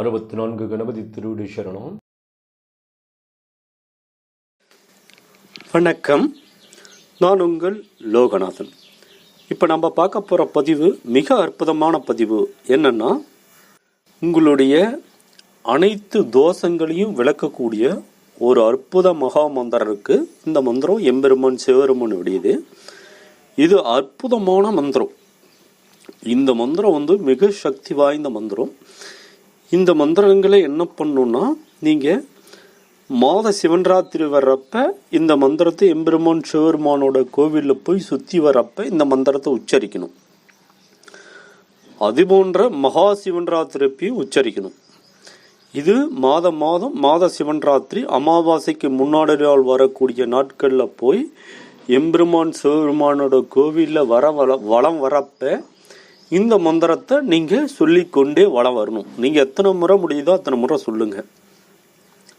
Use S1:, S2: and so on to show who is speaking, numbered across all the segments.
S1: அறுபத்தி நான்கு கணபதி திருவிடு சரணம்.
S2: வணக்கம். நான் உங்கள் லோகநாதன். இப்போ நம்ம பார்க்க போகிற பதிவு மிக அற்புதமான பதிவு என்னன்னா உங்களுடைய அனைத்து தோஷங்களையும் விளக்கக்கூடிய ஒரு அற்புத மகா மந்திரம் இருக்குது இந்த மந்திரம் எம்பெருமான் சிவருமனுடையது இது அற்புதமான மந்திரம். இந்த மந்திரம் வந்து மிக சக்தி வாய்ந்த மந்திரம். இந்த மந்திரங்களை என்ன பண்ணுன்னா நீங்கள் மாத சிவன்ராத்திரி வர்றப்ப இந்த மந்திரத்தை எம்பெருமான் சிவருமானோட கோவிலில் போய் சுற்றி வர்றப்ப இந்த மந்திரத்தை உச்சரிக்கணும். அது போன்ற மகா சிவன்ராத்திரிப்பையும் உச்சரிக்கணும். இது மாதம் மாதம் மாத சிவன்ராத்திரி அமாவாசைக்கு முன்னாடியால் வரக்கூடிய நாட்களில் போய் எம்பெருமான் சிவபெருமானோட கோவிலில் வர வள வளம் வரப்ப இந்த மந்திரத்தை நீங்கள் சொல்லிக்கொண்டே வளம் வரணும். நீங்கள் எத்தனை முறை முடியுதோ அத்தனை முறை சொல்லுங்கள்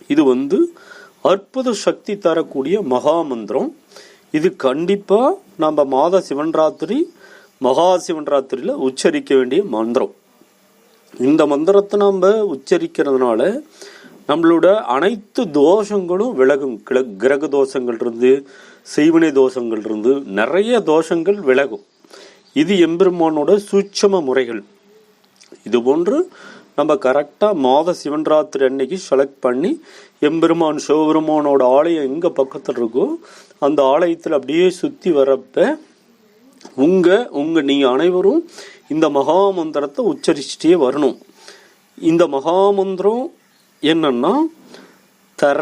S2: இது வந்து அற்புத சக்தி தரக்கூடிய மகா மந்திரம். இது கண்டிப்பாக நம்ம மாத சிவன்ராத்திரி மகா சிவன்ராத்திரியில் உச்சரிக்க வேண்டிய மந்திரம். இந்த மந்திரத்தை நம்ம உச்சரிக்கிறதுனால நம்மளோட அனைத்து தோஷங்களும் விலகும். கிழ- கிரக தோஷங்கள் இருந்து செய்வினை தோஷங்கள் இருந்து நிறைய தோஷங்கள் விலகும். இது எம்பெருமானோட சூட்சம முறைகள். இது போன்று நம்ம கரெக்டாக மாத சிவன்ராத்திரி அன்னைக்கு செலக்ட் பண்ணி எம்பெருமான் சிவபெருமானோட ஆலயம் எங்கே பக்கத்தில் இருக்கோ அந்த ஆலயத்தில் அப்படியே சுற்றி வரப்ப உங்கள் உங்கள் நீங்கள் அனைவரும் இந்த மகாமந்திரத்தை உச்சரிச்சுட்டே வரணும். இந்த மகாமந்திரம் என்னன்னா தர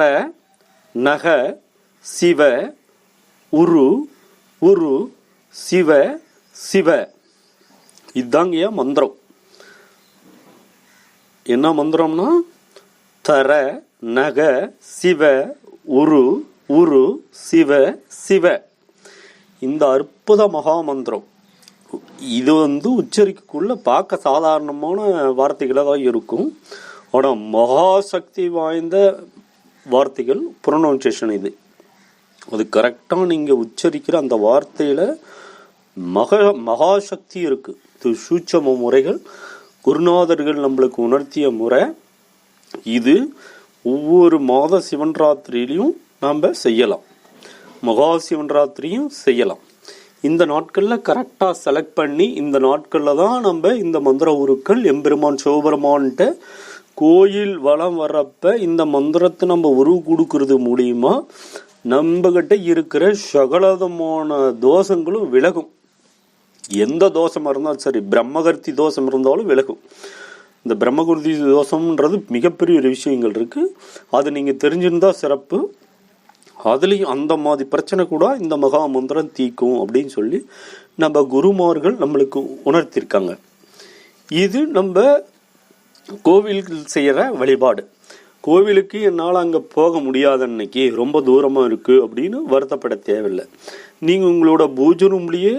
S2: நக சிவ உரு உரு சிவ சிவ. இதாங்கய்யா மந்திரம். என்ன மந்திரம்னா? தர நக சிவ உரு உரு சிவ சிவ. இந்த அற்புத மகா மந்திரம். இது வந்து உச்சரிக்கக்குள்ள பார்க்க சாதாரணமான வார்த்தைகளாக தான் இருக்கும். ஆனால் மகா சக்தி வாய்ந்த வார்த்தைகள் ப்ரொனவுன்சேஷன் இது. அது கரெக்டாக நீங்கள் உச்சரிக்கிற அந்த வார்த்தையில் மக மகாசக்தி இருக்கு. இது சூட்சம முறைகள். குருநாதர்கள் நம்மளுக்கு உணர்த்திய முறை. இது ஒவ்வொரு மாத சிவன் ராத்திரியிலையும் நாம் செய்யலாம். மகா சிவன்ராத்திரியும் செய்யலாம். இந்த நாட்களில் கரெக்டாக செலக்ட் பண்ணி இந்த நாட்களில் தான் நம்ம இந்த மந்திர உருக்கள் எம்பெருமான் சிவபெருமான்கிட்ட கோயில் வளம் வர்றப்ப இந்த மந்திரத்தை நம்ம உருவு கொடுக்கறது மூலியமாக நம்மகிட்ட இருக்கிற சகலதமான தோஷங்களும் விலகும். எந்த தோஷமாக இருந்தாலும் சரி பிரம்மகர்த்தி தோஷம் இருந்தாலும் விலகும். இந்த பிரம்மகுருதி தோஷம்ன்றது மிகப்பெரிய ஒரு விஷயங்கள் இருக்குது அது நீங்கள் தெரிஞ்சிருந்தால் சிறப்பு. அதுலேயும் அந்த மாதிரி பிரச்சனை கூட இந்த மகா மந்திரம் தீக்கும் அப்படின்னு சொல்லி நம்ம குருமார்கள் நம்மளுக்கு உணர்த்திருக்காங்க. இது நம்ம கோவில்கள் செய்கிற வழிபாடு. கோவிலுக்கு என்னால் அங்கே போக முடியாத அன்னைக்கு ரொம்ப தூரமாக இருக்குது அப்படின்னு வருத்தப்பட தேவையில்லை. நீங்கள் உங்களோட பூஜை ரூம்லேயே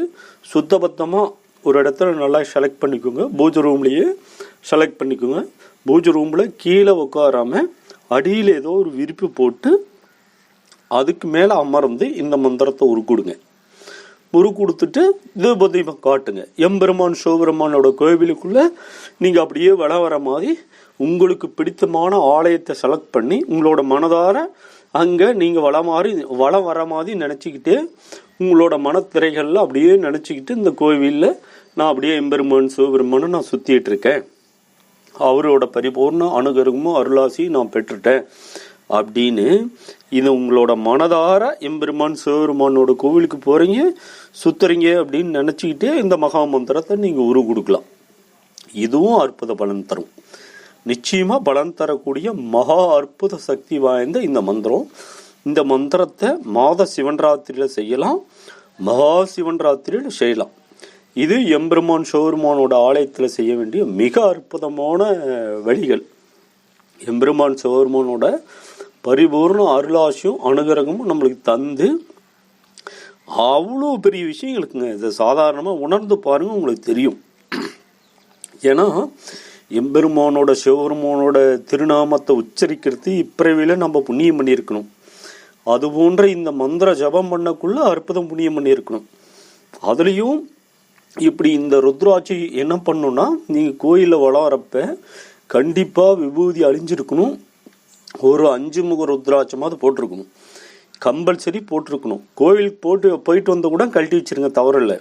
S2: சுத்தபத்தமாக ஒரு இடத்துல நல்லா செலக்ட் பண்ணிக்கோங்க. பூஜை ரூம்லேயே செலக்ட் பண்ணிக்கோங்க. பூஜை ரூமில் கீழே உட்காராமல் அடியில் ஏதோ ஒரு விரிப்பு போட்டு அதுக்கு மேலே அமர்ந்து இந்த மந்திரத்தை உருக்குடுங்க. உரு கொடுத்துட்டு தீபதீபம் காட்டுங்க. எம்பெருமான் சிவபெருமானோட கோவிலுக்குள்ளே நீங்கள் அப்படியே வள வர மாதிரி உங்களுக்கு பிடித்தமான ஆலயத்தை செலக்ட் பண்ணி உங்களோட மனதார அங்கே நீங்கள் வள மாதிரி வளம் வர மாதிரி நினச்சிக்கிட்டே உங்களோட மனத்திரைகளில் அப்படியே நினச்சிக்கிட்டு இந்த கோவிலில் நான் அப்படியே எம்பெருமான் சிவபெருமானை நான் சுற்றிட்டு இருக்கேன். அவரோட பரிபூர்ண அனுகிரகமும் அருளாசி நான் பெற்றுட்டேன். அப்படின்னு இது உங்களோட மனதார எம்பெருமான் சிவபெருமானோட கோவிலுக்கு போகிறீங்க சுத்துறீங்க அப்படின்னு நினச்சிக்கிட்டே இந்த மகா மந்திரத்தை நீங்கள் உரு கொடுக்கலாம். இதுவும் அற்புத பலன் தரும். நிச்சயமா பலன் தரக்கூடிய மகா அற்புத சக்தி வாய்ந்த இந்த மந்திரம். இந்த மந்திரத்தை மாத சிவன் ராத்திரியில் செய்யலாம். மகா சிவன் ராத்திரியில் செய்யலாம். இது எம்பெருமான் சிவபெருமானோட ஆலயத்தில் செய்ய வேண்டிய மிக அற்புதமான வழிகள். எம்பெருமான் சிவபெருமானோட பரிபூர்ண அருளாசியும் அனுகிரகமும் நம்மளுக்கு தந்து அவ்வளோ பெரிய விஷயம் இருக்குங்க இதை சாதாரணமாக உணர்ந்து பாருங்க உங்களுக்கு தெரியும். ஏன்னா எம்பெருமானோட சிவபெருமானோட திருநாமத்தை உச்சரிக்கிறது இப்பிறவில நம்ம புண்ணியம் பண்ணியிருக்கணும். அது போன்ற இந்த மந்திர ஜபம் பண்ணக்குள்ள அற்புதம் புண்ணியம் பண்ணியிருக்கணும். அதுலேயும் இப்படி இந்த ருத்ராட்சி என்ன பண்ணுன்னா நீங்கள் கோயிலில் வளரப்ப கண்டிப்பாக விபூதி அழிஞ்சிருக்கணும். ஒரு அஞ்சு முக ருத்ராட்சமாவது போட்டிருக்கணும். கம்பல்சரி போட்டிருக்கணும். கோவிலுக்கு போட்டு போயிட்டு வந்த கூட கழட்டி வச்சிருங்க தவறில்லை.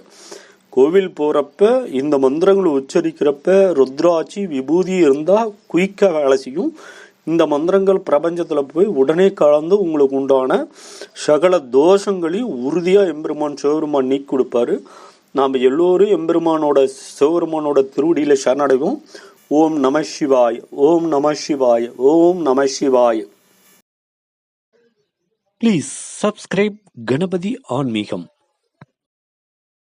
S2: கோவில் போகிறப்ப இந்த மந்திரங்களை உச்சரிக்கிறப்ப ருத்ராட்சி விபூதி இருந்தால் குயிக்காக வேலை செய்யும். இந்த மந்திரங்கள் பிரபஞ்சத்தில் போய் உடனே கலந்து உங்களுக்கு உண்டான சகல தோஷங்களையும் உறுதியாக எம்பெருமான் சிவபெருமான் நீக்கி கொடுப்பாரு. நாம் எல்லோரும் எம்பெருமானோட சிவபெருமானோட திருவடியில் சரணடைவோம். ஓம் நம சிவாய் ஓம் நம சிவாய் ஓம் நம சிவாய்.
S1: ப்ளீஸ் சப்ஸ்கிரைப் கணபதி ஆன்மீகம்